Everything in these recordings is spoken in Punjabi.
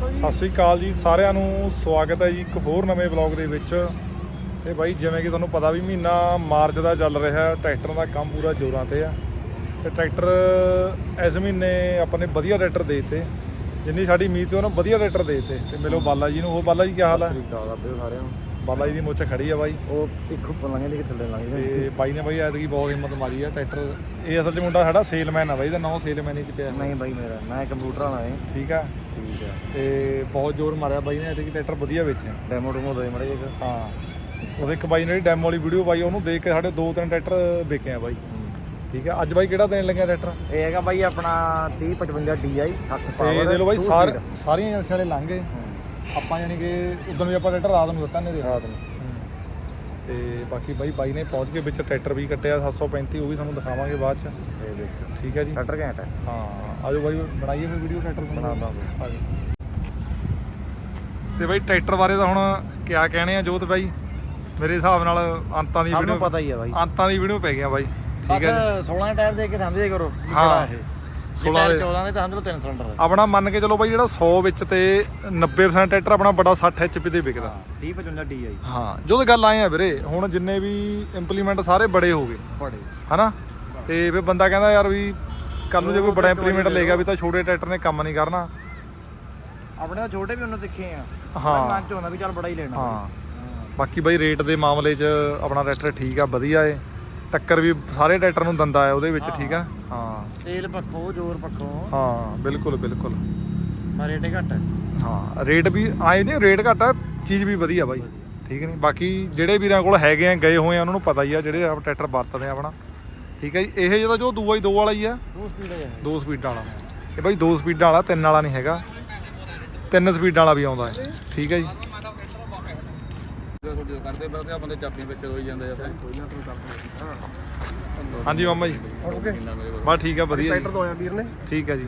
ਸਤਿ ਸ੍ਰੀ ਅਕਾਲ ਜੀ ਸਾਰਿਆਂ ਨੂੰ ਸਵਾਗਤ ਹੈ ਜੀ ਇੱਕ ਹੋਰ ਨਵੇਂ ਬਲੌਗ ਦੇ ਵਿੱਚ। ਤੇ ਬਾਈ ਜਿਵੇਂ ਕਿ ਤੁਹਾਨੂੰ ਪਤਾ ਵੀ ਮਹੀਨਾ ਮਾਰਚ ਦਾ ਚੱਲ ਰਿਹਾ ਹੈ, ਟਰੈਕਟਰਾਂ ਦਾ ਕੰਮ ਪੂਰਾ ਜ਼ੋਰਾਂ ਤੇ ਆ। ਤੇ ਟਰੈਕਟਰ ਇਸ ਮਹੀਨੇ ਆਪਾਂ ਨੇ ਵਧੀਆ ਟਰੈਕਟਰ ਦੇ ਦਿੱਤੇ। ਜਿੰਨੀ ਸਾਡੀ ਉਮੀਦ ਸੀ ਉਹਨਾਂ ਵਧੀਆ ਟਰੈਕਟਰ ਦੇ ਦਿੱਤੇ। ਤੇ ਮਿਲੋ ਬਾਲਾ ਜੀ ਨੂੰ ਉਹ ਬਾਲਾ ਜੀ ਕੀ ਹਾਲ ਹੈ? ਸ੍ਰੀ ਅਕਾਲ ਆਪੇ ਸਾਰਿਆਂ ਨੂੰ। ਬਾਲਾ ਜੀ ਦੀ ਮੁੱਛ ਖੜੀ ਆ ਬਾਈ। ਉਹ ਇੱਕ ਉੱਪਰ ਲੰਘੇ ਦੀ ਥੱਲੇ ਲੰਘੇ ਤੇ ਬਾਈ ਨੇ ਬਾਈ ਐਤਕੀ ਬਹੁਤ ਹਿੰਮਤ ਮਾਰੀ ਆ ਟਰੈਕਟਰ। ਇਹ ਅਸਲ 'ਚ ਮੁੰਡਾ ਸਾਡਾ ਸੇਲਮੈਨ ਆ ਬਾਈ ਦਾ ਨਾਮ ਸੇਲਮੈਨ ਹੀ ਚ ਪਿਆ ਨਹੀਂ ਬਾਈ ਮੇਰਾ ਮੈਂ ਕੰਪਿਊਟਰ ਵਾਲਾ ਹੈ। ਠੀਕ ਆ? ਠੀਕ ਹੈ ਤੇ ਬਹੁਤ ਜ਼ੋਰ ਮਾਰਿਆ ਬਾਈ ਨੇ ਐਤਕੀ ਟਰੈਕਟਰ ਵਧੀਆ ਵੇਚਿਆ। ਡੈਮੋ ਡੂਮੋ ਦੇ ਮੜੇ ਇੱਕ ਹਾਂ। ਉਹਦੇ ਇੱਕ ਬਾਈ ਨੇ ਜਿਹੜੀ ਡੈਮੋ ਵਾਲੀ ਵੀਡੀਓ ਪਾਈ ਉਹਨੂੰ ਦੇਖ ਕੇ ਸਾਡੇ ਦੋ ਤਿੰਨ ਟਰੈਕਟਰ ਵਿਕੇ ਆ ਬਾਈ। ਠੀਕ ਹੈ ਅੱਜ ਬਾਈ ਕਿਹੜਾ ਦੇਣ ਲੱਗਿਆ ਟਰੈਕਟਰ? ਇਹ ਹੈਗਾ ਬਾਈ ਆਪਣਾ 3055 DI 7 ਤੇ ਪਾਵਰ ਦੇ ਲੋ ਬਾਈ ਸਾਰ ਸਾਰੀਆਂ ਏਜੰਸੀਆਂ ਵਾਲੇ ਲੰਘ ਗਏ। ਆਪਾਂ ਯਾਨੀ ਕਿ ਉਦੋਂ ਵੀ ਆਪਾਂ ਟਰੈਕਟਰ ਰਾਤ ਨੂੰ ਦਿੱਤਾ ਨੇ ਰਾਤ ਨੂੰ। ਤੇ ਬਾਕੀ ਬਾਈ ਬਾਈ ਨੇ ਪਹੁੰਚ ਕੇ ਵਿੱਚ ਟਰੈਕਟਰ ਵੀ ਕੱਟਿਆ 735 ਉਹ ਵੀ ਤੁਹਾਨੂੰ ਦਿਖਾਵਾਂਗੇ ਬਾਅਦ ਚ। ਇਹ ਦੇਖ। ਠੀਕ ਹੈ ਜੀ? ਸ਼ਟਰ ਘੈਂਟ ਹੈ। ਹਾਂ ਆਜੋ ਬਾਈ ਬਣਾਈਏ ਫਿਰ ਵੀਡੀਓ ਟਰੈਕਟਰ ਦੀ। ਬਣਾ ਦਾਂਗੇ। ਆਜੋ। ਤੇ ਬਾਈ ਟਰੈਕਟਰ ਬਾਰੇ ਤਾਂ ਹੁਣ ਕਿਆ ਕਹਿਣੇ ਆ ਜੋਤ ਬਾਈ? ਮੇਰੇ ਹਿਸਾਬ ਨਾਲ ਅੰਤਾਂ ਦੀ ਵੀਡੀਓ ਪਤਾ ਹੀ ਹੈ ਬਾਈ। ਅੰਤਾਂ ਦੀ ਵੀਡੀਓ ਪੈ ਗਿਆ ਬਾਈ। ਠੀਕ ਹੈ ਜੀ? 16 ਟਾਇਰ ਦੇ ਕੇ ਸਮਝੇ ਕਰੋ ਹਾਂ। ਕਿਹੜਾ ਇਹ 16 ਦੇ 14 ਦੇ ਤਾਂ ਸਮਝ ਲਓ 3 ਸਿਲੰਡਰ ਹੈ ਆਪਣਾ ਮੰਨ ਕੇ ਚਲੋ ਬਾਈ ਜਿਹੜਾ 100 ਵਿੱਚ ਤੇ 90% ਟਰੈਕਟਰ ਆਪਣਾ ਬੜਾ 60 HP ਤੇ ਵਿਕਦਾ। 3055 DI ਹਾਂ ਜਦੋਂ ਗੱਲ ਆਏ ਆ ਵੀਰੇ ਹੁਣ ਜਿੰਨੇ ਵੀ ਇੰਪਲੀਮੈਂਟ ਸਾਰੇ ਬੜੇ ਹੋ ਗਏ। ਬੜੇ। ਹਨਾ? ਤੇ ਫਿਰ ਬੰਦਾ ਕਹਿੰਦਾ ਯਾਰ ਵੀ ਕੱਲ ਨੂੰ ਜੇ ਕੋਈ ਬੜਾ ਇੰਪਲੀਮੈਂਟ ਲਏਗਾ ਵੀ ਤਾਂ ਛੋਟੇ ਟਰੈਕਟਰ ਨੇ ਕੰਮ ਨਹੀਂ ਕਰਨਾ। ਆਪਣੇ ਤਾਂ ਛੋਟੇ ਵੀ ਉਹਨਾਂ ਦੇਖੇ ਆ। ਹਾਂ। ਮਨ ਚ ਹੁੰਦਾ ਵੀ ਚੱਲ ਬੜਾ ਹੀ ਲੈਣਾ। ਹਾਂ। ਬਾਕੀ ਬਾਈ ਰੇਟ ਦੇ ਮਾਮਲੇ 'ਚ ਆਪਣਾ ਟਰੈਕਟਰ ਠੀਕ ਆ ਵਧੀਆ ਏ। ਟੱਕਰ ਵੀ ਸਾਰੇ ਟਰੈਕਟਰ ਨੂੰ ਦੰਦਾ ਹੈ ਉਹਦੇ ਵਿੱਚ ਠੀਕ ਆ? ਹਾਂ। ਤੇਲ ਪੱਖੋਂ ਜ਼ੋਰ ਪੱਖੋਂ। ਹਾਂ ਬਿਲਕੁਲ ਬਿਲਕੁਲ। ਪਰ ਰੇਟ ਘੱਟ ਹੈ। ਹਾਂ ਰੇਟ ਵੀ ਆਏ ਨੇ ਰੇਟ ਘੱਟ ਆ ਚੀਜ਼ ਵੀ ਵਧੀਆ ਬਾਈ ਠੀਕ ਨਹੀਂ? ਬਾਕੀ ਜਿਹੜੇ ਵੀਰਾਂ ਕੋਲ ਹੈਗੇ ਆ ਗਏ ਹੋਏ ਆ ਉਹਨਾਂ ਨੂੰ ਪਤਾ ਹੀ ਆ ਜਿਹੜੇ ਆਪ ਟਰੈਕਟਰ ਵਰਤਦੇ ਆ ਆਪਣਾ। ਠੀਕ ਹੈ ਜੀ ਇਹ ਜਿਹੜਾ ਜੋ ਦੂਆ ਹੀ ਦੋ ਵਾਲਾ ਹੀ ਆ। ਦੋ ਸਪੀਡ ਹੈ ਦੋ ਸਪੀਡਾਂ ਵਾਲਾ। ਇਹ ਬਾਈ ਦੋ ਸਪੀਡਾਂ ਵਾਲਾ ਤਿੰਨ ਵਾਲਾ ਨਹੀਂ ਹੈਗਾ। ਤਿੰਨ ਸਪੀਡਾਂ ਵਾਲਾ ਵੀ ਆਉਂਦਾ ਹੈ। ਠੀਕ ਹੈ ਜੀ। ਕਰਦੇ ਫਿਰਦੇ ਆ ਬੰਦੇ ਚਾਬੀ ਵਿੱਚ ਰੋਈ ਜਾਂਦੇ ਆ ਹਾਂਜੀ ਮਾਮਾ ਜੀ। ਓਕੇ। ਬਸ ਠੀਕ ਆ ਵਧੀਆ ਜੀ। ਟਰੈਕਟਰ ਦਵਾਇਆ ਵੀਰ ਨੇ। ਠੀਕ ਹੈ ਜੀ।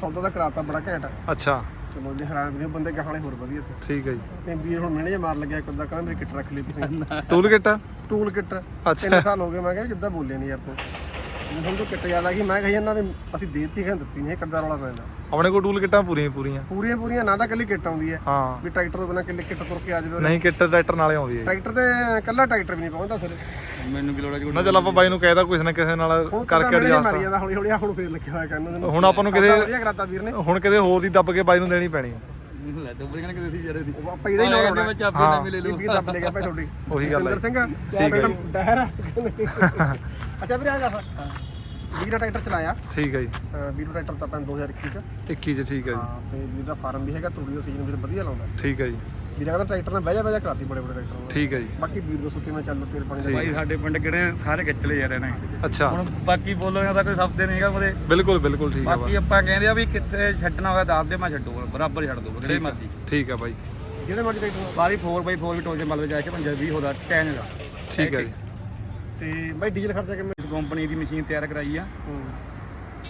ਸੌਦਾ ਦਾ ਕਰਾਤਾ ਬੜਾ ਘੈਂਟ। ਅੱਛਾ। ਚਲੋ ਜੇ ਹੈਰਾਨ ਵੀ ਬੰਦੇ ਗਾਹਲੇ ਹੋਰ ਵਧੀਆ ਤੇ ਠੀਕ ਹੈ ਜੀ। ਤੇ ਵੀਰ ਹੁਣ ਮਿਹਣੇ ਜੇ ਮਾਰ ਲੱਗਿਆ ਇੱਕ ਅੱਧਾ ਕਹਿੰਦਾ ਮੇਰੀ ਕਿੱਟ ਰੱਖ ਲਈ ਤੁਸੀਂ। Tool kit? Tool kit. ਅੱਛਾ। ਤਿੰਨ ਸਾਲ ਹੋ ਗਏ ਮੈਂ ਕਿਹਾ ਜਿੱਦਾਂ ਬੋਲਿਆ ਨਹੀਂ ਯਾਰ ਤੂੰ। ਤੋਂ ਕਿੱਟ ਮੈਂ ਕਹੀ ਜਾਂਦਾ ਵੀ ਅਸੀਂ ਦੇਤੀ ਹੈ ਦਿੱਤੀ ਨਹੀਂ ਇਹ ਕਿੱਦਾਂ ਰੌਲਾ ਪੈਂਦਾ ਆਪਣੇ ਕੋਲ ਟੂਲ ਕਿੱਟਾਂ ਪੂਰੀਆਂ ਹੀ ਪੂਰੀਆਂ। ਪੂਰੀਆਂ ਪੂਰੀਆਂ ਨਾ ਤਾਂ ਕੱਲੀ ਕਿੱਟ ਆਉਂਦੀ ਹੈ। ਹਾਂ। ਵੀ ਟਰੈਕਟਰ ਤੋਂ ਬਿਨਾਂ ਕਿੱਲੇ ਕਿੱਟ ਤੁਰ ਕੇ ਆ ਜਾਵੇ ਨਹੀਂ ਕਿੱਟ ਟਰੈਕਟਰ ਨਾਲੇ ਆਉਂਦੀ ਹੈ ਟਰੈਕਟਰ ਤੇ ਕੱਲਾ ਟਰੈਕਟਰ ਵੀ ਨਹੀਂ ਪਹੁੰਚਦਾ ਸਿਰੇ। ਮੈਨੂੰ ਕੀ ਲੋੜ ਹੈ ਜੀ ਨਾ ਚੱਲ ਆਪਾਂ ਬਾਈ ਨੂੰ ਕਹਿਦਾ ਕਿਸੇ ਨਾ ਕਿਸੇ ਨਾਲ ਕਰਕੇ ਮਾਰੀ ਐਡਜਸਟ ਜਾਂਦਾ ਹੌਲੀ ਹੌਲੀ ਹੁਣ ਫੇਰ ਲੱਗਿਆ ਹੋਇਆ ਕਰਨ। ਹੁਣ ਆਪਾਂ ਨੂੰ ਕਿਤੇ- ਵਧੀਆ ਕਰਾਤਾ ਵੀਰ ਨੇ। ਹੁਣ ਕਿਤੇ ਹੋਰ ਦੀ ਦੱਬ ਕੇ ਬਾਈ ਨੂੰ ਦੇਣੀ ਪੈਣੀ ਹੈ। ਲੈ ਦੋ ਬੜੇ ਕਿਸੇ ਸੀ ਜਿਹੜੇ ਦੀ। ਉਹ ਆਪਾਂ ਇਹਦਾ ਹੀ ਲੋੜ ਹੋਣਾ ਵਿੱਚ ਚਾਬੀ ਹਾਂ। ਨਾ ਮਿਲੇ ਲੋ ਵੀ ਦੱਬ ਲੈ ਗਿਆ ਭਾਈ ਤੁਹਾਡੀ। ਉਹੀ ਗੱਲ ਹੈ। ਜਤਿੰਦਰ ਸਿੰਘ ਠੀਕ ਹੈ। ਡਹਿਰ। ਅੱਛਾ ਵੀਰੇ ਆ ਜਾ ਵੀਰਾ ਟਰੈਕਟਰ ਚਲਾਇਆ। ਠੀਕ ਹੈ ਜੀ। ਵੀਰਾ ਟਰੈਕਟਰ ਤਾਂ ਆਪਾਂ 2021 ਚ। 21 ਚ ਠੀਕ ਹੈ ਜੀ। ਹਾਂ ਤੇ ਵੀਰ ਦਾ ਫਾਰਮ ਵੀ ਹੈਗਾ ਤੂੜੀ ਦਾ ਸੀਜ਼ਨ ਵੀਰ ਵਧੀਆ ਲਾਉਂਦਾ। ਠੀਕ ਹੈ ਜੀ। ਵੀਰਾ ਕਹਿੰਦਾ ਟਰੈਕਟਰ ਨਾਲ ਬਹਿ ਜਾ ਬਹਿ ਜਾ ਕਰਾਤੀ ਬੜੇ ਬੜੇ ਟਰੈਕਟਰ ਨਾਲ। ਠੀਕ ਹੈ ਜੀ। ਬਾਕੀ ਵੀਰ ਦੱਸੋ ਕਿਵੇਂ ਚੱਲ ਤੇਲ ਪਾਣੀ ਦਾ ਭਾਈ ਸਾਡੇ ਪਿੰਡ ਕਿਹੜੇ ਸਾਰੇ ਖਿੱਚ ਲਏ ਯਾਰ ਇਹਨੇ। ਅੱਛਾ। ਹੁਣ ਬਾਕੀ ਬੋਲੋਗਾ ਤਾਂ ਕੋਈ ਸ਼ਬਦ ਨਹੀਂ ਹੈਗਾ ਉਹਦੇ। ਬਿਲਕੁਲ ਬਿਲਕੁਲ ਠੀਕ ਹੈ ਬਾਕੀ ਆਪਾਂ ਕਹਿੰਦੇ ਆ ਵੀ ਕਿੱਥੇ ਛੱਡਣਾ ਹੋਇਆ ਦੱਸ ਦੇ ਮੈਂ ਛੱਡੂ ਬਰਾਬਰ ਛੱਡ ਦੂੰ ਜਿਹੜੇ ਮਰਜ਼ੀ। ਠੀਕ ਹੈ ਬਾਈ। ਜਿਹੜੇ ਮਰਜ਼ੀ ਟਰੈਕਟਰ ਬਾਰੀ 4x4 ਵੀ ਟੋਲ ਦੇ ਮਲਵੇ ਜਾ ਕੇ 20 ਹੋਦਾ ਟੈਨ ਦਾ। ਠੀਕ ਹੈ ਜੀ। ਤੇ ਬਾਈ ਡੀਜ਼ਲ ਖਰਚਾ ਕਿਵੇਂ ਇਸ ਕੰਪਨੀ ਦੀ ਮਸ਼ੀਨ ਤਿਆਰ ਕਰਾਈ ਆ। ਹੂੰ।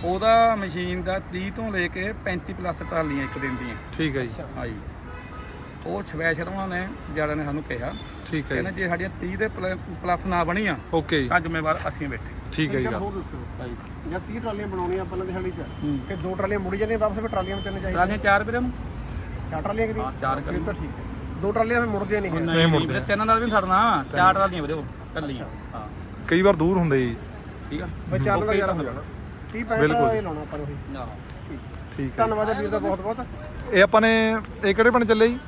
ਉਹਦਾ ਮਸ਼ੀਨ ਦਾ 30 ਤੋਂ ਲੈ ਕੇ 35 ਪਲੱਸ ਟਰਾਲੀਆਂ ਇੱਕ ਦਿਨ ਦੀਆਂ। ਠੀਕ ਹੈ ਜੀ। ਹਾਂਜੀ। ਉਹ ਸਪੈਸ਼ਲ ਉਹਨਾਂ ਨੇ ਜ਼ਿਆਦਾ ਨੇ ਸਾਨੂੰ ਕਿਹਾ। ਠੀਕ ਹੈ ਕਹਿੰਦੇ ਜੀ। ਸਾਡੀਆਂ 30 ਦੇ ਪਲੱਸ ਨਾ ਬਣੀਆਂ ਓਕੇ ਜੀ। ਤਾਂ ਜ਼ਿੰਮੇਵਾਰ ਅਸੀਂ ਬੈਠੇ। ਠੀਕ ਹੈ ਜੀ। ਇੱਕ ਗੱਲ ਹੋਰ ਦੱਸੋ। ਜਾਂ 30 ਟਰਾਲੀਆਂ ਬਣਾਉਣੀਆਂ ਆਪਾਂ ਨੇ ਦਿਹਾੜੀ ਚ। ਹੂੰ। ਕਿ ਦੋ ਟਰਾਲੀਆਂ ਮੁੜ ਜਾਂਦੀਆਂ ਵਾਪਸ ਫਿਰ ਟਰਾਲੀਆਂ ਵੀ ਤਿੰਨ ਚਾਹੀਦੀਆਂ। ਟਰਾਲੀਆਂ ਚਾਰ ਵੀਰੇ ਨੂੰ। ਚਾਰ ਟਰਾਲੀਆਂ ਕਿਦੀ ਹਾਂ ਚਾਰ ਫਿਰ ਤਾਂ ਠੀਕ ਹੈ। ਦੋ ਟਰਾਲੀਆਂ ਫਿਰ ਮੁੜਦੀਆਂ ਨਹੀਂ ਹੈ ਨਹੀਂ ਮੁੜਦੇ। ਵੀਰੇ ਤਿੰਨ ਨਾਲ ਵੀ ਨੀ ਛੱਡਣਾ ਚਾਰ ਟਰਾਲੀਆਂ ਵੀਰੇ ਉਹ ਕੱਲੀਆਂ ਹਾਂ। ਕਈ ਵਾਰ ਦੂਰ ਹੁੰਦੇ ਜੀ। ਠੀਕ ਆ। ਬਈ ਦਾ ਯਾਰ ਹੋ ਜਾਣਾ 30 ਬਿਲਕੁਲ। 65 ਇਹ ਲਾਉਣਾ ਆਪਾਂ ਨੂੰ। ਉਹੀ ਹਾਂ। ਠੀਕ ਹੈ ਧੰਨਵਾਦ ਹੈ ਵੀਰ ਦਾ ਬਹੁਤ ਬਹੁਤ ਇਹ ਆਪਾਂ ਨੇ ਇਹ ਕਿਹੜੇ ਪਿੰਡ ਚੱਲੇ ਜੀ?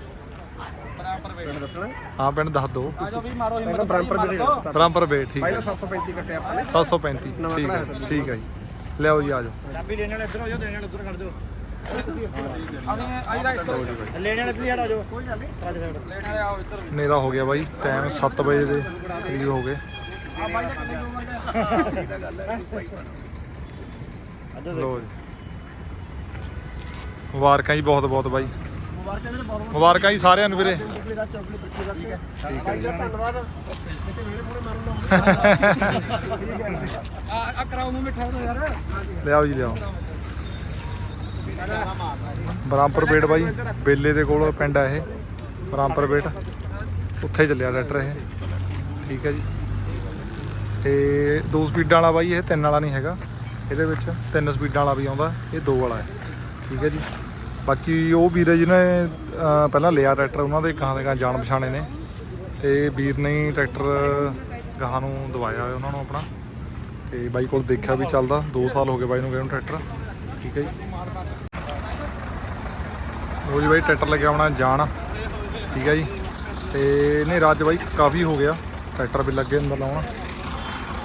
ਪਿੰਡ ਦੱਸਣਾ? हाँ, ਹਾਂ ਪਿੰਡ ਦੱਸ ਦਿਓ। ਆ ਜਾਓ ਵੀ ਮਾਰੋ ਪਹਿਲਾਂ ਬ੍ਰੈਂਪਰ ਵੀਰੇ ਬ੍ਰਹਮਪੁਰ ਬੇ ਠੀਕ ਹੈ। ਪਹਿਲਾਂ 735 ਕੱਟੇ ਆਪਾਂ ਨੇ। 735 ਨਵਾਂ ਠੀਕ ਹੈ ਕਢਾਇਆ ਠੀਕ ਹੈ ਜੀ। ਲਿਆਓ ਜੀ ਆ ਜਾਓ। ਚਾਬੀ ਲੈਣ ਵਾਲੇ ਇੱਧਰ ਹੋ ਜਾਓ ਦੇਣ ਵਾਲੇ ਉੱਧਰ ਖੜ ਜਾਓ। ਹੋ। ਗਿਆ ਬਾਈ ਟਾਈਮ 7 ਵਜੇ ਦੇ ਕਰੀਬ ਹੋ ਗਏ। ਲੋ ਜੀ। ਮੁਬਾਰਕਾਂ ਜੀ ਬਹੁਤ ਬਹੁਤ ਬਾਈ। ਮੁਬਾਰਕਾਂ ਵੀਰੇ ਬਹੁਤ ਮੁਬਾਰਕਾਂ ਜੀ ਸਾਰਿਆਂ ਨੂੰ ਵੀਰੇ। ਬਹੁਤ ਦਾ ਚੌਕਲੀ ਬੱਚੀ ਦਾ ਠੀਕ ਹੈ ਭਾਈ ਦਾ ਧੰਨਵਾਦ ਕਿਤੇ ਮੇਰੇ ਮੂਹਰੇ ਮਾਰਨ ਨਾ ਆ ਆ ਕਰਾਓ ਨੂੰ ਮਿੱਠਾ ਉਹਦਾ ਯਾਰ ਲਿਆਓ ਜੀ, ਲਿਆਓ। ਬ੍ਰਹਮਪੁਰ ਬੇਟ ਬਾਈ, ਬੇਲੇ ਦੇ ਕੋਲ ਪਿੰਡ ਆ ਇਹ। ਬ੍ਰਹਮਪੁਰ ਬੇਟ ਉੱਥੇ ਚੱਲਿਆ ਟਰੈਕਟਰ ਇਹ। ਠੀਕ ਹੈ ਜੀ। ਤੇ ਦੋ ਸਪੀਡਾਂ ਵਾਲਾ ਬਾਈ ਇਹ, ਤਿੰਨ ਵਾਲਾ ਨਹੀਂ ਹੈਗਾ। ਇਹਦੇ ਵਿੱਚ ਤਿੰਨ ਸਪੀਡਾਂ ਵਾਲਾ ਵੀ ਆਉਂਦਾ। ਇਹ ਦੋ ਵਾਲਾ ਹੈ। ਠੀਕ ਹੈ ਜੀ। ਬਾਕੀ ਉਹ ਵੀਰ ਜਿਹਨੇ ਅਹ, ਪਹਿਲਾਂ ਲਿਆ ਟਰੈਕਟਰ ਉਹਨਾਂ ਦੇ ਗਾਂ ਦੇ ਗਾਂ ਜਾਣ ਪਛਾਣੇ ਨੇ। ਤੇ ਵੀਰ ਨੇ ਟਰੈਕਟਰ ਗਾਂ ਨੂੰ ਦਵਾਇਆ ਉਹਨਾਂ ਨੂੰ ਆਪਣਾ। ਤੇ ਬਾਈ ਕੋਲ ਦੇਖਿਆ ਵੀ ਚੱਲਦਾ 2 ਸਾਲ ਹੋ ਗਏ ਬਾਈ ਨੂੰ ਗਏ ਨੂੰ ਟਰੈਕਟਰ। ਠੀਕ ਹੈ ਜੀ। ਉਹ ਜੀ ਬਾਈ ਟਰੈਕਟਰ ਲੱਗਿਆ ਆਪਣਾ ਜਾਣ। ਠੀਕ ਹੈ ਜੀ। ਤੇ ਹਨੇਰਾ ਰਾਜ ਬਾਈ ਕਾਫੀ ਹੋ ਗਿਆ। ਟਰੈਕਟਰ ਵੀ ਲੱਗੇ ਅੰਦਰ ਲਾਉਣਾ।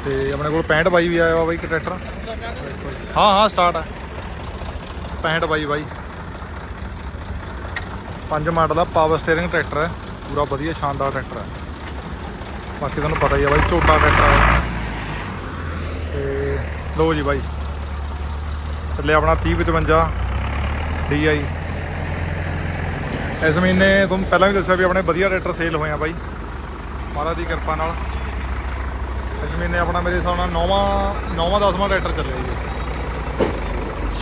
ਤੇ ਆਪਣੇ ਕੋਲ 65 ਬਾਈ ਵੀ ਆਇਆ ਵਾ ਬਾਈ ਇੱਕ ਟਰੈਕਟਰ। ਹਾਂ ਹਾਂ ਸਟਾਰਟ ਹੈ 65 ਬਾਈ ਬਾਈ। ਪੰਜ ਮਾਡਲ ਆ ਪਾਵਰ ਸਟੀਅਰਿੰਗ ਟਰੈਕਟਰ ਹੈ ਪੂਰਾ ਵਧੀਆ ਸ਼ਾਨਦਾਰ ਟਰੈਕਟਰ ਹੈ ਬਾਕੀ ਤੁਹਾਨੂੰ ਪਤਾ ਹੀ ਆ ਬਾਈ ਝੋਟਾ ਟਰੈਕਟਰ ਹੈ ਤੇ ਲੋ ਜੀ ਬਾਈ, ਥੱਲੇ ਆਪਣਾ 3055 DI ਇਸ ਮਹੀਨੇ ਤੁਹਾਨੂੰ ਪਹਿਲਾਂ ਵੀ ਦੱਸਿਆ ਵੀ ਆਪਣੇ ਵਧੀਆ ਟਰੈਕਟਰ ਸੇਲ ਹੋਏ ਆ ਬਾਈ। ਮਹਾਰਾਜ ਦੀ ਕਿਰਪਾ ਨਾਲ। ਇਸ ਮਹੀਨੇ ਆਪਣਾ ਮੇਰੇ ਹਿਸਾਬ ਨਾਲ ਨੌਵਾਂ ਨੌਵਾਂ, ਦਸਵਾਂ ਟਰੈਕਟਰ ਚੱਲਿਆ ਜੀ।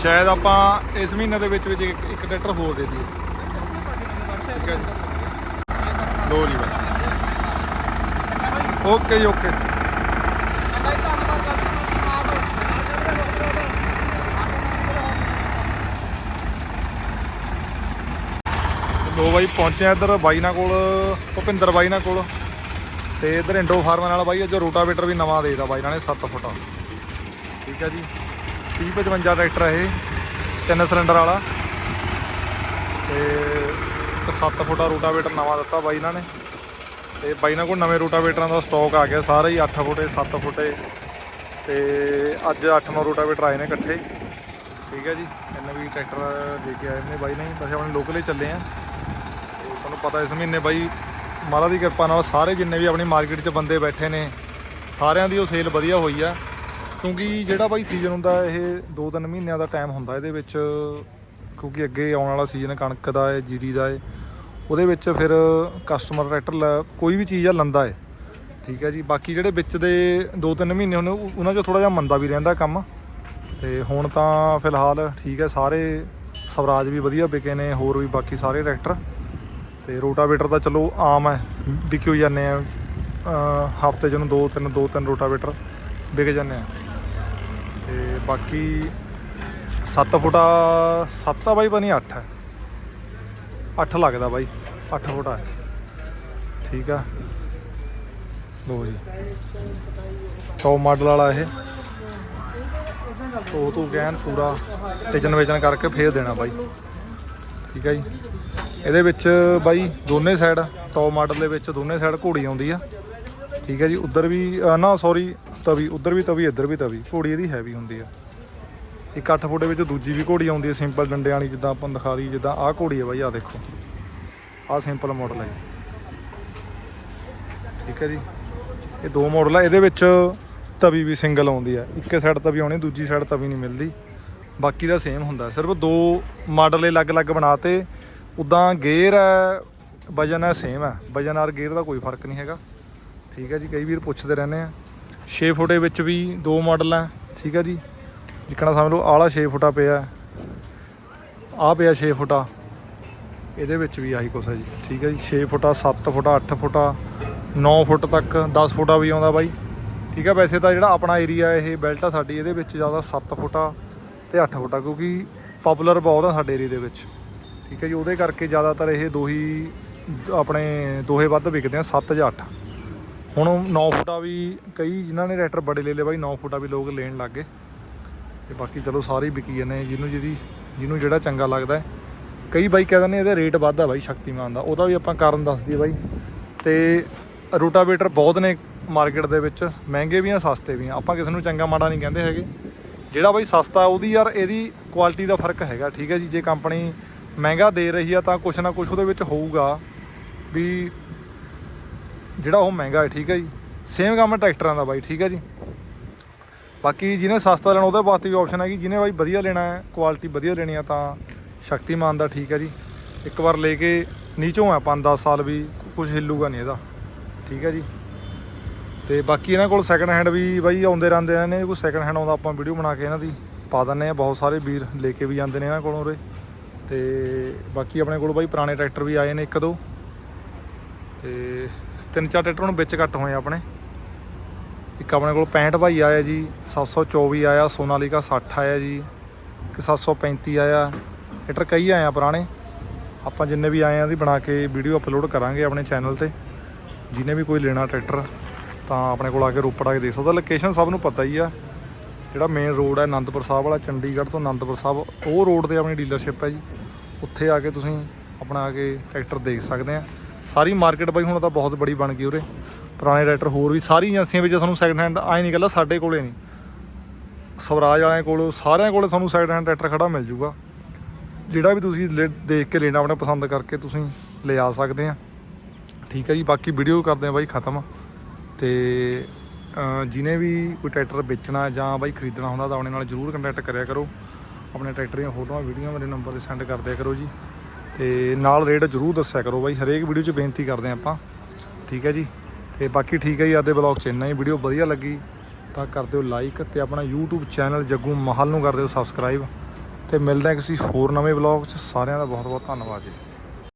ਸ਼ਾਇਦ ਆਪਾਂ ਇਸ ਮਹੀਨੇ ਦੇ ਵਿੱਚ ਵਿੱਚ ਇੱਕ ਇੱਕ ਟਰੈਕਟਰ ਹੋਰ ਦੇ ਦਈਏ। ਠੀਕ ਹੈ ਜੀ ਲੋ ਜੀ ਬਾਈ ਓਕੇ ਜੀ ਓਕੇ ਲੋ ਬਾਈ ਪਹੁੰਚੇ ਆ ਇੱਧਰ ਬਾਈ ਨਾਲ ਕੋਲ, ਭੁਪਿੰਦਰ ਬਾਈ ਨਾਲ ਕੋਲ। ਤੇ ਇੱਧਰ ਇੰਡੋ ਫਾਰਮ ਨਾਲ ਬਾਈ, ਅੱਜ ਰੋਟਾਵੇਟਰ ਵੀ ਨਵਾਂ ਦੇਦਾ ਬਾਈ ਨਾਲ ਨੇ 7 ਫੁੱਟ। ਠੀਕ ਹੈ ਜੀ। 3055 ਟਰੈਕਟਰ ਇਹ, ਤਿੰਨ ਸਿਲੰਡਰ ਵਾਲਾ। ਤੇ ਇੱਕ 7 ਫੁੱਟਾ ਰੋਟਾਵੇਟਰ ਨਵਾਂ ਦਿੱਤਾ ਬਾਈ ਇਹਨਾਂ ਨੇ। ਤੇ ਬਾਈ ਨਾਲ ਕੋਲ ਨਵੇਂ ਰੋਟਾਵੇਟਰਾਂ ਦਾ ਸਟਾਕ ਆ ਗਿਆ, ਸਾਰੇ ਹੀ 8 ਫੁੱਟੇ 7 ਫੁੱਟੇ। ਤੇ ਅੱਜ 8-9 ਰੋਟਾਵੇਟਰ ਆਏ ਨੇ ਇਕੱਠੇ। ਠੀਕ ਹੈ ਜੀ ਇਹਨਾਂ ਵੀ ਟਰੈਕਟਰ ਦੇ ਕੇ ਆਏ ਨੇ ਬਾਈ ਨੇ। ਅਸੀਂ ਆਪਣੇ ਲੋਕਲ ਹੀ ਚੱਲੇ ਆ। ਤੇ ਤੁਹਾਨੂੰ ਪਤਾ ਇਸ ਮਹੀਨੇ ਬਾਈ ਮਹਾਰਾਜ ਦੀ ਕਿਰਪਾ ਨਾਲ ਸਾਰੇ ਜਿੰਨੇ ਵੀ ਆਪਣੀ ਮਾਰਕੀਟ 'ਚ ਬੰਦੇ ਬੈਠੇ ਨੇ, ਸਾਰਿਆਂ ਦੀ ਉਹ ਸੇਲ ਵਧੀਆ ਹੋਈ ਆ। ਕਿਉਂਕਿ ਜਿਹੜਾ ਬਾਈ ਸੀਜ਼ਨ ਹੁੰਦਾ, ਇਹ 2-3 ਮਹੀਨਿਆਂ ਦਾ ਟਾਈਮ ਹੁੰਦਾ ਇਹਦੇ ਵਿੱਚ ਕਿਉਂਕਿ ਅੱਗੇ ਆਉਣ ਵਾਲਾ ਸੀਜ਼ਨ ਕਣਕ ਦਾ ਹੈ ਜੀਰੀ ਦਾ ਹੈ ਉਹਦੇ ਵਿੱਚ ਫਿਰ ਕਸਟਮਰ ਟਰੈਕਟਰ ਲੈ- ਕੋਈ ਵੀ ਚੀਜ਼ ਆ, ਲੰਦਾ ਹੈ ਠੀਕ ਹੈ ਜੀ, ਬਾਕੀ ਜਿਹੜੇ ਵਿੱਚ ਦੇ 2-3 ਮਹੀਨੇ ਹੁੰਦੇ ਉਹਨਾਂ 'ਚੋਂ ਥੋੜਾ ਜਿਹਾ ਮੰਦਾ ਵੀ ਰਹਿੰਦਾ ਕੰਮ। ਤੇ ਹੁਣ ਤਾਂ ਫਿਲਹਾਲ ਠੀਕ ਹੈ, ਸਾਰੇ ਸਵਰਾਜ ਵੀ ਵਧੀਆ ਵਿਕੇ ਨੇ, ਹੋਰ ਵੀ ਬਾਕੀ ਸਾਰੇ ਟਰੈਕਟਰ ਤੇ ਰੋਟਾਵੇਟਰ ਤਾਂ ਚਲੋ ਆਮ ਹੈ, ਵਿਕ ਹੋ ਜਾਂਦੇ ਆ ਹਫ਼ਤੇ 'ਚ ਨੂੰ ਦੋ ਤਿੰਨ ਦੋ ਤਿੰਨ ਰੋਟਾਵੇਟਰ ਵਿਕ ਜਾਂਦੇ ਆ। ਤੇ ਬਾਕੀ 7 ਫੁੱਟਾ 7 ਆ ਬਾਈ ਬਣੀ 8 ਹੈ। 8 ਲੱਗਦਾ ਬਾਈ 8 ਫੁੱਟਾ ਹੈ ਠੀਕ ਆ। ਲੋ ਜੀ। ਟੌਪ ਮਾਡਲ ਵਾਲਾ ਇਹ। ਉਹ ਤੂੰ ਕਹਿਣ ਪੂਰਾ ਟਿਚਨ ਵੇਚਣ ਕਰਕੇ ਫੇਰ ਦੇਣਾ ਬਾਈ। ਠੀਕ ਹੈ ਜੀ। ਇਹਦੇ ਵਿੱਚ ਬਾਈ ਦੋਨੇ ਸਾਈਡ ਟੌਪ ਮਾਡਲ ਦੇ ਵਿੱਚ ਦੋਨੇ ਸਾਈਡ ਘੋੜੀ ਆਉਂਦੀ ਆ। ਠੀਕ ਹੈ ਜੀ। ਉੱਧਰ ਵੀ ਨਾ ਸੌਰੀ ਤਵੀ, ਉੱਧਰ ਵੀ ਤਵੀ, ਇੱਧਰ ਵੀ ਤਵੀ। ਘੋੜੀ ਇਹਦੀ ਹੈਵੀ ਹੁੰਦੀ ਆ। ਇੱਕ 8 ਫੁੱਟ ਵਿੱਚ ਦੂਜੀ ਵੀ ਘੋੜੀ ਆਉਂਦੀ ਹੈ ਸਿੰਪਲ ਡੰਡਿਆਂ ਵਾਲੀ, ਜਿੱਦਾਂ ਆਪਾਂ ਦਿਖਾ ਦਈ ਜਿੱਦਾਂ ਆਹ ਘੋੜੀ ਹੈ ਬਾਈ, ਆਹ ਦੇਖੋ। ਆਹ ਸਿੰਪਲ ਮਾਡਲ ਹੈ ਠੀਕ ਹੈ ਜੀ। ਇਹ ਦੋ ਮਾਡਲ ਆ ਇਹਦੇ ਵਿੱਚ ਤਵੀ ਵੀ ਸਿੰਗਲ ਆਉਂਦੀ ਆ ਇੱਕ ਸਾਈਡ ਤਵੀ ਆਉਣੀ, ਦੂਜੀ ਸਾਈਡ ਤਵੀ ਨਹੀਂ ਮਿਲਦੀ। ਬਾਕੀ ਦਾ ਸੇਮ ਹੁੰਦਾ ਸਿਰਫ ਦੋ ਮਾਡਲ ਅਲੱਗ-ਅਲੱਗ ਬਣਾਤੇ। ਉਦਾਂ ਗੇਅਰ ਹੈ, ਵਜਨ ਹੈ ਸੇਮ ਹੈ। ਵਜਨ ਔਰ ਗੇਅਰ ਦਾ ਕੋਈ ਫ਼ਰਕ ਨਹੀਂ ਹੈਗਾ। ਠੀਕ ਹੈ ਜੀ, ਕਈ ਵੀਰ ਪੁੱਛਦੇ ਰਹਿੰਦੇ ਆ। 6 ਫੁੱਟੇ ਵਿੱਚ ਵੀ ਦੋ ਮਾਡਲ ਹੈ। ਠੀਕ ਹੈ ਜੀ। ਜਿੱਕਣਾ ਸਮਝ ਲਓ, ਆਲਾ 6 ਫੁੱਟਾ ਪਿਆ। ਆ ਪਿਆ 6 ਫੁੱਟਾ। ਇਹਦੇ ਵਿੱਚ ਵੀ ਆਹੀ ਕੁਛ ਹੈ ਜੀ। ਠੀਕ ਹੈ ਜੀ 6 ਫੁੱਟਾ 7 ਫੁੱਟਾ 8 ਫੁੱਟਾ 9 ਫੁੱਟ ਤੱਕ 10 ਫੁੱਟਾ ਵੀ ਆਉਂਦਾ ਬਾਈ। ਠੀਕ ਹੈ, ਵੈਸੇ ਤਾਂ ਜਿਹੜਾ ਆਪਣਾ ਏਰੀਆ ਇਹ ਬੈਲਟ ਆ ਸਾਡੀ, ਇਹਦੇ ਵਿੱਚ ਜ਼ਿਆਦਾ 7 ਫੁੱਟਾ ਤੇ 8 ਫੁੱਟਾ, ਕਿਉਂਕਿ ਪਪੂਲਰ ਬਹੁਤ ਆ ਸਾਡੇ ਏਰੀਆ ਦੇ ਵਿੱਚ। ਠੀਕ ਹੈ ਜੀ, ਉਹਦੇ ਕਰਕੇ ਜ਼ਿਆਦਾਤਰ ਇਹ ਦੋ ਹੀ ਆਪਣੇ ਦੋਹੇ ਵੱਧ ਵਿਕਦੇ ਆ 7 ਜਾਂ 8 ਹੁਣ 9 ਫੁੱਟਾ ਵੀ ਕਈ ਜਿਨ੍ਹਾਂ ਨੇ ਟਰੈਕਟਰ ਬੜੇ ਲੈ ਲਏ ਬਾਈ 9 ਫੁੱਟਾ ਵੀ ਲੋਕ ਲੈਣ ਲੱਗ ਗਏ। ਤੇ ਬਾਕੀ ਚਲੋ ਸਾਰੇ ਵਿਕੀ ਜਾਂਦੇ ਜਿਹਨੂੰ ਜਿਹਦੀ ਜਿਹਨੂੰ ਜਿਹੜਾ ਚੰਗਾ ਲੱਗਦਾ ਹੈ। ਕਈ ਬਾਈ ਕਹਿ ਦਿੰਦੇ ਇਹਦੇ ਰੇਟ ਵੱਧਦਾ ਬਾਈ ਸ਼ਕਤੀਮਾਨ ਦਾ। ਉਹਦਾ ਵੀ ਆਪਾਂ ਕਾਰਨ ਦੱਸ ਦਈਏ ਬਾਈ। ਤੇ ਰੋਟਾਵੇਟਰ ਬਹੁਤ ਨੇ ਮਾਰਕੀਟ ਦੇ ਵਿੱਚ। ਮਹਿੰਗੇ ਵੀ ਆ, ਸਸਤੇ ਵੀ ਆ। ਆਪਾਂ ਕਿਸੇ ਨੂੰ ਚੰਗਾ ਮਾੜਾ ਨਹੀਂ ਕਹਿੰਦੇ ਹੈਗੇ। ਜਿਹੜਾ ਬਾਈ ਸਸਤਾ, ਉਹਦੀ ਯਾਰ ਇਹਦੀ ਕੁਆਲਿਟੀ ਦਾ ਫ਼ਰਕ ਹੈਗਾ, ਠੀਕ ਹੈ ਜੀ। ਜੇ ਕੰਪਨੀ ਮਹਿੰਗਾ ਦੇ ਰਹੀ ਆ, ਤਾਂ ਕੁਛ ਨਾ ਕੁਛ ਉਹਦੇ ਵਿੱਚ ਹੋਊਗਾ ਵੀ ਜਿਹੜਾ ਉਹ ਮਹਿੰਗਾ ਹੈ, ਠੀਕ ਹੈ ਜੀ। ਸੇਮ ਕੰਮ ਟਰੈਕਟਰਾਂ ਦਾ ਬਾਈ, ਠੀਕ ਹੈ ਜੀ। ਬਾਕੀ ਜਿਹਨੇ ਸਸਤਾ ਲੈਣਾ ਉਹਦੇ ਵਾਸਤੇ ਵੀ ਆਪਸ਼ਨ ਹੈਗੀ ਜਿਹਨੇ ਬਾਈ ਵਧੀਆ ਲੈਣਾ ਹੈ ਕੁਆਲਿਟੀ ਵਧੀਆ ਲੈਣੀ ਆ ਤਾਂ ਸ਼ਕਤੀਮਾਨ ਦਾ ਠੀਕ ਹੈ ਜੀ। ਇੱਕ ਵਾਰ ਲੈ ਕੇ ਨੀਚੋਂ ਆ 5-10 ਸਾਲ ਵੀ ਕੁਝ ਹਿੱਲੂਗਾ ਨਹੀਂ ਇਹਦਾ। ਠੀਕ ਹੈ ਜੀ। ਤੇ ਬਾਕੀ ਇਹਨਾਂ ਕੋਲ ਸੈਕੰਡ ਹੈਂਡ ਵੀ ਬਾਈ ਆਉਂਦੇ ਰਹਿੰਦੇ ਨੇ ਕੋਈ ਸੈਕੰਡ ਹੈਂਡ ਆਉਂਦਾ ਆਪਾਂ ਵੀਡੀਓ ਬਣਾ ਕੇ ਇਹਨਾਂ ਦੀ ਪਾ ਦਿੰਨੇ ਆ। ਬਹੁਤ ਸਾਰੇ ਵੀਰ ਲੈ ਕੇ ਵੀ ਜਾਂਦੇ ਨੇ ਇਹਨਾਂ ਕੋਲੋਂ ਉਰੇ। ਤੇ ਬਾਕੀ ਆਪਣੇ ਕੋਲ ਬਾਈ ਪੁਰਾਣੇ ਟਰੈਕਟਰ ਵੀ ਆਏ ਨੇ ਇੱਕ ਦੋ। ਤੇ ਤਿੰਨ ਚਾਰ ਟਰੈਕਟਰ ਹੁਣ ਵਿੱਚ ਘੱਟ ਹੋਏ ਆ ਆਪਣੇ। ਇੱਕ ਆਪਣੇ ਕੋਲ 65 ਭਾਈ ਆਇਆ ਜੀ 724 ਆਇਆ, ਸੋਨਾਲੀਕਾ 60 ਆਇਆ ਜੀ, ਇੱਕ 735 ਆਇਆ। ਟਰੈਕਟਰ ਕਈ ਆਏ ਆ ਪੁਰਾਣੇ। ਆਪਾਂ ਜਿੰਨੇ ਵੀ ਆਏ ਆ ਦੀ ਬਣਾ ਕੇ ਵੀਡੀਓ ਅਪਲੋਡ ਕਰਾਂਗੇ ਆਪਣੇ ਚੈਨਲ ਤੇ। ਜਿਹਨੇ ਵੀ ਕੋਈ ਲੈਣਾ ਟਰੈਕਟਰ, ਤਾਂ ਆਪਣੇ ਕੋਲ ਆ ਕੇ ਰੋਪੜ ਆ ਕੇ ਦੇਖ ਸਕਦਾ। ਲੋਕੇਸ਼ਨ ਸਭ ਨੂੰ ਪਤਾ ਹੀ ਆ। ਜਿਹੜਾ ਮੇਨ ਰੋਡ ਹੈ ਅਨੰਦਪੁਰ ਸਾਹਿਬ ਵਾਲਾ, ਚੰਡੀਗੜ੍ਹ ਤੋਂ ਅਨੰਦਪੁਰ ਸਾਹਿਬ, ਉਹ ਰੋਡ ਤੇ ਆਪਣੀ ਡੀਲਰਸ਼ਿਪ ਹੈ ਜੀ। ਉੱਥੇ ਆ ਕੇ ਤੁਸੀਂ ਆਪਣਾ ਆ ਕੇ ਟਰੈਕਟਰ ਦੇਖ ਸਕਦੇ ਆ। ਸਾਰੀ ਮਾਰਕੀਟ ਬਾਈ ਹੁਣ ਤਾਂ ਬਹੁਤ ਬੜੀ ਬਣ ਗਈ ਉਰੇ। ਪੁਰਾਣੇ ਟਰੈਕਟਰ ਹੋਰ ਵੀ ਸਾਰੀ ਏਜੰਸੀਆਂ ਵਿੱਚ ਤੁਹਾਨੂੰ ਸੈਕਿੰਡ ਹੈਂਡ ਆਏ ਨਹੀਂ ਗੱਲਾਂ ਸਾਡੇ ਕੋਲੇ ਨਹੀਂ। ਸਵਰਾਜ ਵਾਲਿਆਂ ਕੋਲ ਸਾਰਿਆਂ ਕੋਲੇ ਤੁਹਾਨੂੰ ਸੈਕਿੰਡ ਹੈਂਡ ਟਰੈਕਟਰ ਖੜਾ ਮਿਲ ਜੂਗਾ। ਜਿਹੜਾ ਵੀ ਤੁਸੀਂ ਲੈ- ਦੇਖ ਕੇ ਲੈਣਾ ਆਪਣੇ ਪਸੰਦ ਕਰਕੇ ਤੁਸੀਂ ਲੈ ਆ ਸਕਦੇ ਆ। ਠੀਕ ਹੈ ਜੀ ਬਾਕੀ ਵੀਡੀਓ ਕਰਦੇ ਆ ਬਾਈ ਖਤਮ। ਤੇ ਅਹ, ਜਿਹਨੇ ਵੀ ਕੋਈ ਟਰੈਕਟਰ ਵੇਚਣਾ ਜਾਂ ਬਾਈ ਖਰੀਦਣਾ ਹੁੰਦਾ ਤਾਂ ਆਪਣੇ ਨਾਲ ਜਰੂਰ ਕੰਟੈਕਟ ਕਰਿਆ ਕਰੋ। ਆਪਣੇ ਟਰੈਕਟਰ ਦੀਆਂ ਫੋਟੋਆਂ ਵੀਡੀਓ ਮੇਰੇ ਨੰਬਰ ਤੇ ਸੈਂਡ ਕਰ ਦਿਆ ਕਰੋ ਜੀ। ਤੇ ਨਾਲ ਰੇਟ ਜਰੂਰ ਦੱਸਿਆ ਕਰੋ ਬਾਈ। ਹਰੇਕ ਵੀਡੀਓ 'ਚ ਬੇਨਤੀ ਕਰਦੇ ਆ ਆਪਾਂ। ਠੀਕ ਹੈ ਜੀ। ਤੇ ਬਾਕੀ ਠੀਕ ਹੈ ਜੀ, ਅੱਜ ਦੇ ਬਲੌਗ 'ਚ ਇੰਨਾ ਹੀ। ਵੀਡੀਓ ਵਧੀਆ ਲੱਗੀ ਤਾਂ ਕਰ ਦਿਓ ਲਾਈਕ ਤੇ ਆਪਣਾ YouTube ਚੈਨਲ ਜੱਗੂ ਮਹਲ ਨੂੰ ਕਰ ਦਿਓ ਸਬਸਕ੍ਰਾਈਬ ਤੇ ਮਿਲਦੇ ਹਾਂ ਕਿਸੇ ਹੋਰ ਨਵੇਂ ਬਲੌਗ 'ਚ। ਸਾਰਿਆਂ ਦਾ ਬਹੁਤ ਬਹੁਤ ਧੰਨਵਾਦ ਜੀ।